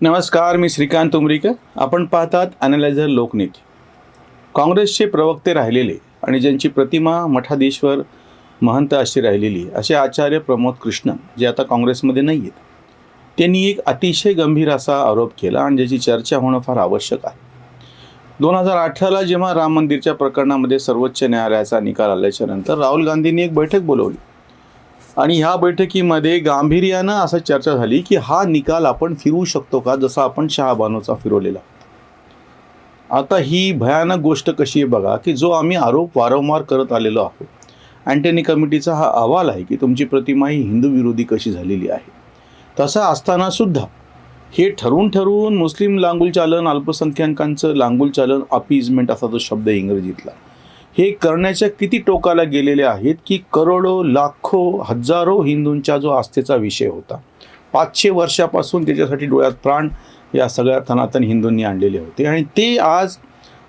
नमस्कार मी श्रीकांत उमरीकर. आपण पाहतात ॲनालायझर लोकनीती. काँग्रेसचे प्रवक्ते राहिलेले आणि ज्यांची प्रतिमा मठाधीश्वर महंत अशी राहिलेली असे आचार्य प्रमोद कृष्ण जे आता काँग्रेसमध्ये नाही आहेत त्यांनी एक अतिशय गंभीर असा आरोप केला आणि ज्याची चर्चा होणं फार आवश्यक आहे. दोन हजार अठराला जेव्हा राम मंदिरच्या प्रकरणामध्ये सर्वोच्च न्यायालयाचा निकाल आल्याच्यानंतर राहुल गांधींनी एक बैठक बोलवली. आणि ह्या बैठकीमध्ये गांभीर्यानं असं चर्चा झाली की हा निकाल आपण फिरवू शकतो का जसा आपण शहाबानोचा फिरवलेला? आता ही भयानक गोष्ट कशी आहे बघा की जो आम्ही आरोप वारंवार करत आलेलो आहोत अँटनी कमिटीचा हा अहवाल आहे की तुमची प्रतिमा ही हिंदू विरोधी कशी झालेली आहे. तसं असताना सुद्धा हे ठरवून ठरवून मुस्लिम लांगुल चालन अल्पसंख्याकांचं लांगुल चालन अपीजमेंट असा तो शब्द इंग्रजीतला. हे करण्याच्या किती टोकाला गेलेले आहेत की करोडो लाखो हजारो हिंदूंचा जो आस्थेचा विषय होता. पाचशे वर्षापासून त्याच्यासाठी डोळ्यात प्राण या सगळ्या सनातन हिंदूंनी आणलेले होते. आणि ते आज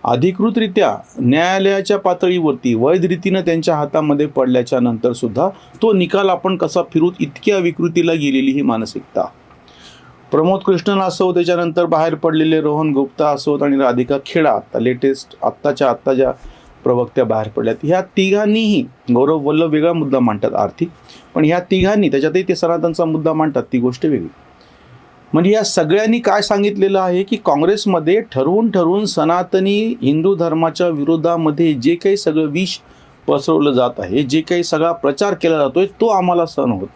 अधिकृतरित्या न्यायालयाच्या पातळीवरती वैध रीतीनं त्यांच्या हातामध्ये पडल्याच्या नंतर सुद्धा तो निकाल आपण कसा फिरूत इतक्या विकृतीला गेलेली ही मानसिकता. प्रमोद कृष्णन असो त्याच्यानंतर बाहेर पडलेले रोहन गुप्ता असोत आणि राधिका खेडा आता लेटेस्ट आत्ताच्या आत्ता ज्या प्रवक्त्या बाहेर पडल्यात. ह्या तिघांनीही गौरव वल्लभ वेगळा मुद्दा मांडतात आर्थिक. पण ह्या तिघांनी त्याच्यातही ते सनातनचा मुद्दा मांडतात ती गोष्ट वेगळी. म्हणजे या सगळ्यांनी काय सांगितलेलं आहे की काँग्रेसमध्ये ठरवून ठरवून सनातनी हिंदू धर्माच्या विरोधामध्ये जे काही सगळं विष पसरवलं जात आहे जे काही सगळा प्रचार केला जातोय तो आम्हाला सहन होत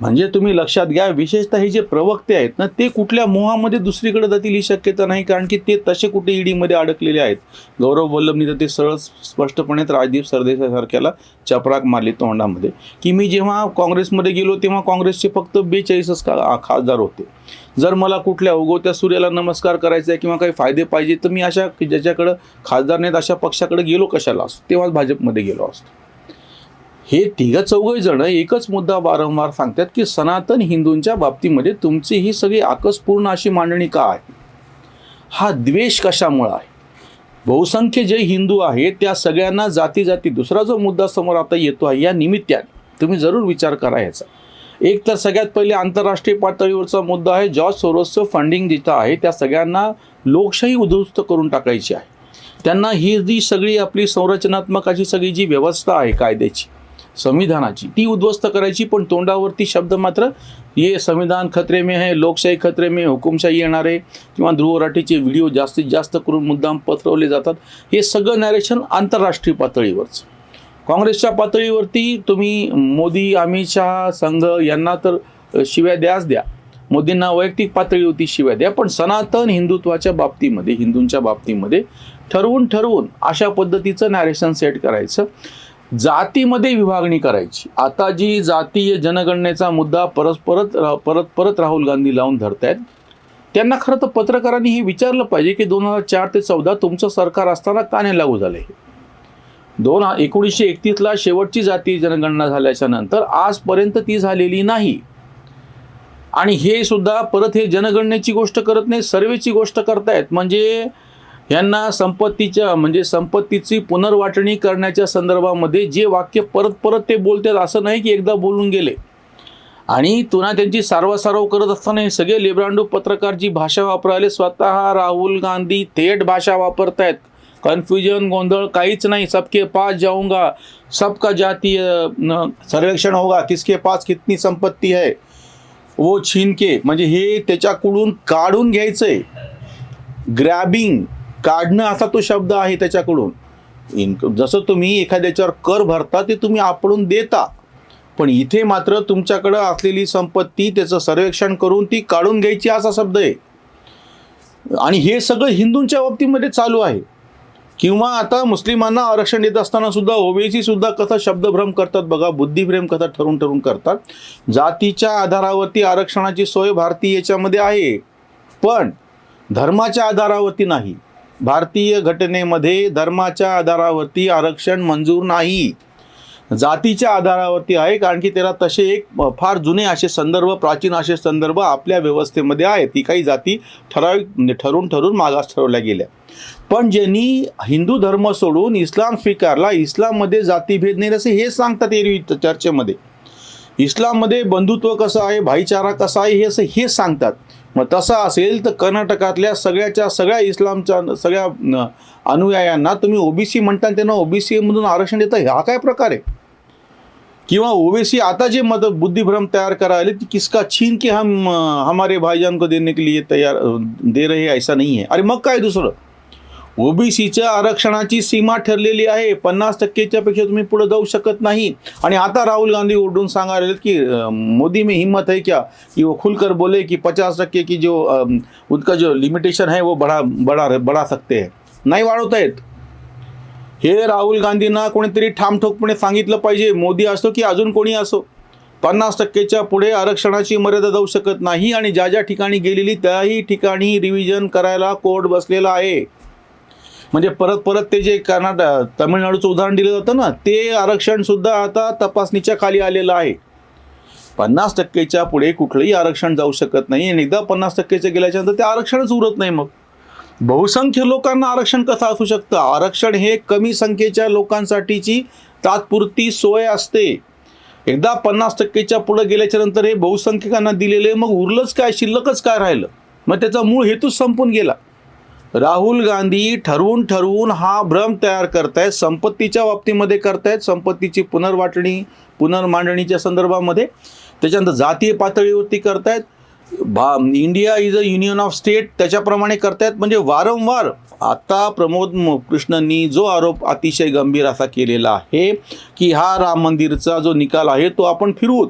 म्हणजे तुम्ही लक्षात घ्या विशेषतः हे जे प्रवक्ते आहेत ना ते कुठल्या मोहामध्ये दुसरीकडे जातील ही शक्यता नाही कारण की ते तसे कुठे ईडीमध्ये अडकलेले आहेत. गौरव वल्लभनी तर ते सरळ स्पष्टपणे राजदीप सरदेसासारख्याला चपराक मारली तोंडामध्ये की मी जेव्हा काँग्रेसमध्ये गेलो तेव्हा काँग्रेसचे फक्त बेचाळीसच का खासदार होते. जर मला कुठल्या उगवत्या सूर्याला नमस्कार करायचा आहे किंवा काही फायदे पाहिजे तर मी अशा ज्याच्याकडं खासदार नाहीत अशा पक्षाकडे गेलो कशाला असतो? तेव्हाच भाजपमध्ये गेलो असतो. हे तिघं चौघही जण एकच मुद्दा वारंवार सांगतात की सनातन हिंदूंच्या बाबतीमध्ये तुमची ही सगळी आकसपूर्ण अशी मांडणी का आहे? हा द्वेष कशामुळे आहे? बहुसंख्य जे हिंदू आहेत त्या सगळ्यांना जाती जाती दुसरा जो मुद्दा समोर आता येतो आहे या निमित्ताने. तुम्ही जरूर विचार करा याचा. एक तर सगळ्यात पहिले आंतरराष्ट्रीय पातळीवरचा मुद्दा आहे जॉर्ज सोरोसचं फंडिंग जिथं आहे त्या सगळ्यांना लोकशाही उद्ध्वस्त करून टाकायची आहे. त्यांना ही जी सगळी आपली संरचनात्मक अशी सगळी जी व्यवस्था आहे कायद्याची संविधानाची. ती उद्ध्वस्त करायची पण तोंडावरती शब्द मात्र हे संविधान खतरे में आहे लोकशाही खतरे में हुकुमशाही येणार आहे किंवा ध्रुवराठीचे व्हिडिओ जास्तीत जास्त करून मुद्दाम पसरवले जातात हे सगळं नॅरेशन आंतरराष्ट्रीय पातळीवरचं. काँग्रेसच्या पातळीवरती तुम्ही मोदी अमित शहा संघ यांना तर शिव्या द्याच द्या. मोदींना वैयक्तिक पातळीवरती शिव्या द्या. पण सनातन हिंदुत्वाच्या बाबतीमध्ये हिंदूंच्या बाबतीमध्ये ठरवून ठरवून अशा पद्धतीचं नॅरेशन सेट करायचं. जातीमध्ये विभागणी करायची. आता जी जातीय जनगणनेचा मुद्दा परत परत परत परत राहुल गांधी लावून धरतायत त्यांना खरं तर पत्रकारांनी हे विचारलं पाहिजे की दोन हजार चार ते चौदा तुमचं सरकार असताना का नाही लागू झालं दोन एकोणीसशे एकतीसला शेवटची जाती जनगणना झाल्याच्यानंतर आजपर्यंत ती झालेली नाही. आणि हे सुद्धा परत हे जनगणनेची गोष्ट करत नाही सर्वेची गोष्ट करतायत. म्हणजे यांना संपत्तीच्या म्हणजे संपत्तीची पुनर्वाटणी करण्याच्या संदर्भामध्ये जे वाक्य परत परत ते बोलतात असं नाही की एकदा बोलून गेले. आणि पुन्हा त्यांची सारवासारव करत असताना हे सगळे लेब्रांडू पत्रकार जी भाषा वापरायले स्वतः राहुल गांधी थेट भाषा वापरतायत. कन्फ्युजन गोंधळ काहीच नाही. सबके पास जाऊंगा. सबका जातीय न- सर्वेक्षण होगा. किसके पास कितनी संपत्ती है? वो छिनके म्हणजे हे त्याच्याकडून काढून घ्यायचंय. ग्रॅबिंग काढणं असा तो शब्द आहे त्याच्याकडून. इन्क जसं तुम्ही एखाद्याच्यावर कर भरता ते तुम्ही आपण देता. पण इथे मात्र तुमच्याकडं असलेली संपत्ती त्याचं सर्वेक्षण करून ती काढून घ्यायची असा शब्द आहे. आणि हे सगळं हिंदूंच्या बाबतीमध्ये चालू आहे. किंवा आता मुस्लिमांना आरक्षण देत असताना सुद्धा ओबीसी सुद्धा कसा शब्दभ्रम करतात बघा बुद्धिभ्रम कथा ठरवून ठरून करतात. जातीच्या आधारावरती आरक्षणाची सोय भारतीय याच्यामध्ये आहे. पण धर्माच्या आधारावरती नाही. भारतीय घटनेमध्ये धर्माच्या आधारावरती आरक्षण मंजूर नाही. जातीच्या आधारावरती आहे कारण की त्याला तसे एक फार जुने असे संदर्भ प्राचीन असे संदर्भ आपल्या व्यवस्थेमध्ये आहेत. ती काही जाती ठराविक म्हणजे ठरून ठरून मागास ठरवल्या गेल्या. पण ज्यांनी हिंदू धर्म सोडून इस्लाम स्वीकारला इस्लाममध्ये जातीभेद नाही असे हे सांगतात एरवी चर्चेमध्ये. इस्लाममध्ये बंधुत्व कसं आहे भाईचारा कसा आहे हे असं हे सांगतात. मग तसं असेल तर कर्नाटकातल्या सगळ्याच्या सगळ्या इस्लामच्या सगळ्या अनुयायांना तुम्ही ओबीसी म्हणता आणि त्यांना ओबीसी मधून आरक्षण देता हा काय प्रकार आहे? किंवा ओबीसी आता जे मत बुद्धिभ्रम तैयार करायले कि किसका छीन के हम हमारे भाईजान को देने के लिए तैयार दे रहे हैं, ऐसा नहीं है. अरे मग काय दुसरं? ओबीसीच्या आरक्षणाची सीमा ठरलेली आहे. पन्नास टक्केच्या पेक्षा तुम्ही पुढे जाऊ शकत नाही. आणि आता राहुल गांधी ओरडून सांगायला लागलेत की मोदी में हिम्मत है क्या? की वो खुलकर बोले की पचास टक्के की जो उदका उनका जो लिमिटेशन है वो बढ़ा बढ़ा बढ़ा सकते है. नाही वाढवता येत. हे राहुल गांधींना कोणीतरी ठामठोकपणे सांगितलं पाहिजे. मोदी असो की अजून कोणी असो. पन्नास टक्केच्या पुढे आरक्षणाची मर्यादा जाऊ शकत नाही आणि ज्या ज्या ठिकाणी गेलेली त्याही ठिकाणी रिव्हिजन करायला कोर्ट बसलेला आहे. म्हणजे परत परत ते जे कर्नाटक तमिळनाडूचं उदाहरण दिलं जातं ना ते आरक्षण सुद्धा आता तपासणीच्या खाली आलेलं आहे. पन्नास टक्केच्या पुढे कुठलंही आरक्षण जाऊ शकत नाही आणि एकदा पन्नास टक्केचं गेल्याच्यानंतर ते आरक्षणच उरत नाही मग. बहुसंख्य लोकांना आरक्षण कसं असू शकतं? आरक्षण हे कमी संख्येच्या लोकांसाठीची तात्पुरती सोय असते. एकदा पन्नास टक्केच्या पुढे गेल्याच्यानंतर हे बहुसंख्यकांना दिलेले मग उरलंच काय? शिल्लकच काय राहिलं? मग त्याचा मूळ हेतूच संपून गेला. राहुल गांधी ठरवून ठरवून हा भ्रम तयार करतायत संपत्तीच्या बाबतीमध्ये करतायत संपत्तीची पुनर्वाटणी पुनर्मांडणीच्या संदर्भामध्ये. त्याच्यानंतर जातीय पातळीवरती करतायत. भा India is a union of state त्याच्याप्रमाणे करतायत. म्हणजे वारंवार आता प्रमोद म- कृष्णनी जो आरोप अतिशय गंभीर असा केलेला आहे की हा राम मंदिरचा जो निकाल आहे तो आपण फिरवूत.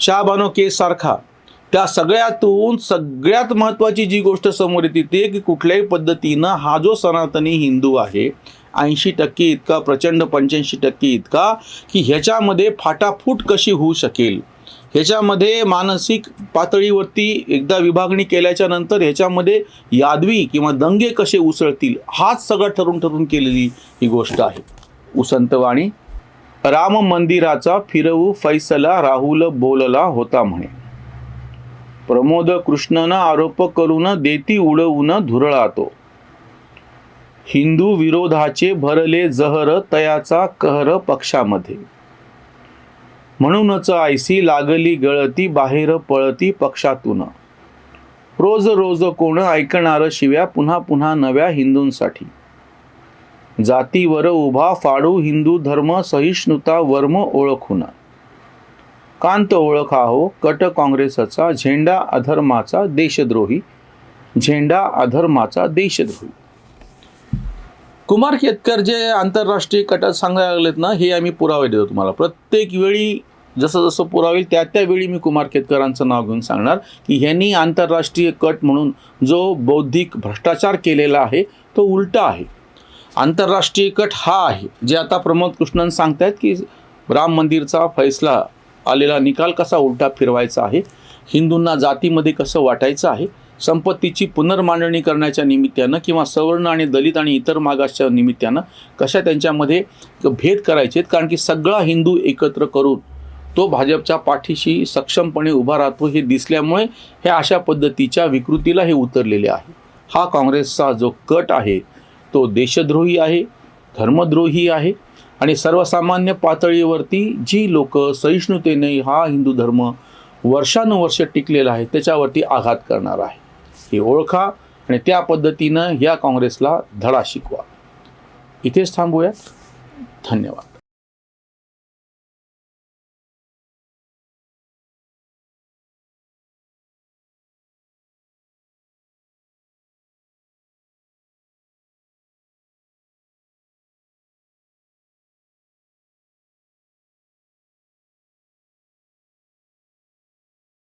शहाबानो केस सारखा. त्या सगळ्यातून सगळ्यात महत्त्वाची जी गोष्ट समोर येते ती की कुठल्याही पद्धतीनं हा जो सनातनी हिंदू आहे ऐंशी टक्के इतका प्रचंड पंच्याऐंशी टक्के इतका की ह्याच्यामध्ये फाटाफूट कशी होऊ शकेल? ह्याच्यामध्ये मानसिक पातळीवरती एकदा विभागणी केल्याच्यानंतर ह्याच्यामध्ये यादवी किंवा दंगे कसे उसळतील हाच सगळं ठरून ठरून केलेली ही गोष्ट आहे. उसंतवाणी राम मंदिराचा फिरवू फैसला राहुल बोलला होता म्हणे. प्रमोद कृष्णनं आरोप करून देती उडवून धुरळातो. हिंदू विरोधाचे भरले जहर तयाचा कहर पक्षामध्ये. म्हणूनच आयसी लागली गळती बाहेर पळती पक्षातून. रोज रोज कोण ऐकणार शिव्या पुन्हा पुन्हा नव्या हिंदूंसाठी? जातीवर उभा फाडू हिंदू धर्म सहिष्णुता वर्म ओळखून. कांत ओळखा हो कट काँग्रेसचा झेंडा अधर्माचा देशद्रोही झेंडा अधर्माचा देशद्रोही. कुमार केतकर जे आंतरराष्ट्रीय कटात सांगायला लागलेत ना हे आम्ही पुरावे देतो तुम्हाला. प्रत्येक वेळी जसं जसं पुरावे त्या त्यावेळी मी कुमार केतकरांचं नाव घेऊन सांगणार की ह्यांनी आंतरराष्ट्रीय कट म्हणून जो बौद्धिक भ्रष्टाचार केलेला आहे तो उलटा आहे. आंतरराष्ट्रीय कट हा आहे. जे आता प्रमोद कृष्णन सांगतायत की राम मंदिरचा फैसला आलेला निकाल कसा उलटा फिरवायचा आहे? हिंदूंना जातीमध्ये कसं वाटायचं आहे? संपत्तीची पुनर्मांडणी करण्याच्या निमित्तानं किंवा सवर्ण आणि दलित आणि इतर मागासच्या निमित्तानं कशा त्यांच्यामध्ये भेद करायचे आहेत कारण की सगळा हिंदू एकत्र करून तो भाजपच्या पाठीशी सक्षमपणे उभा राहतो हे दिसल्यामुळे हे अशा पद्धतीच्या विकृतीला हे उतरलेले आहे. हा काँग्रेसचा जो कट आहे तो देशद्रोही आहे धर्मद्रोही आहे आणि सर्वसामान्य पातळीवरती जी लोक सहिष्णुतेने हा हिंदू धर्म वर्षानुवर्ष टिकलेला आहे त्याच्यावरती आघात करणार आहे. हे ओळखा आणि त्या पद्धतीनं या काँग्रेसला धडा शिकवा. इथेच थांबूयात. धन्यवाद.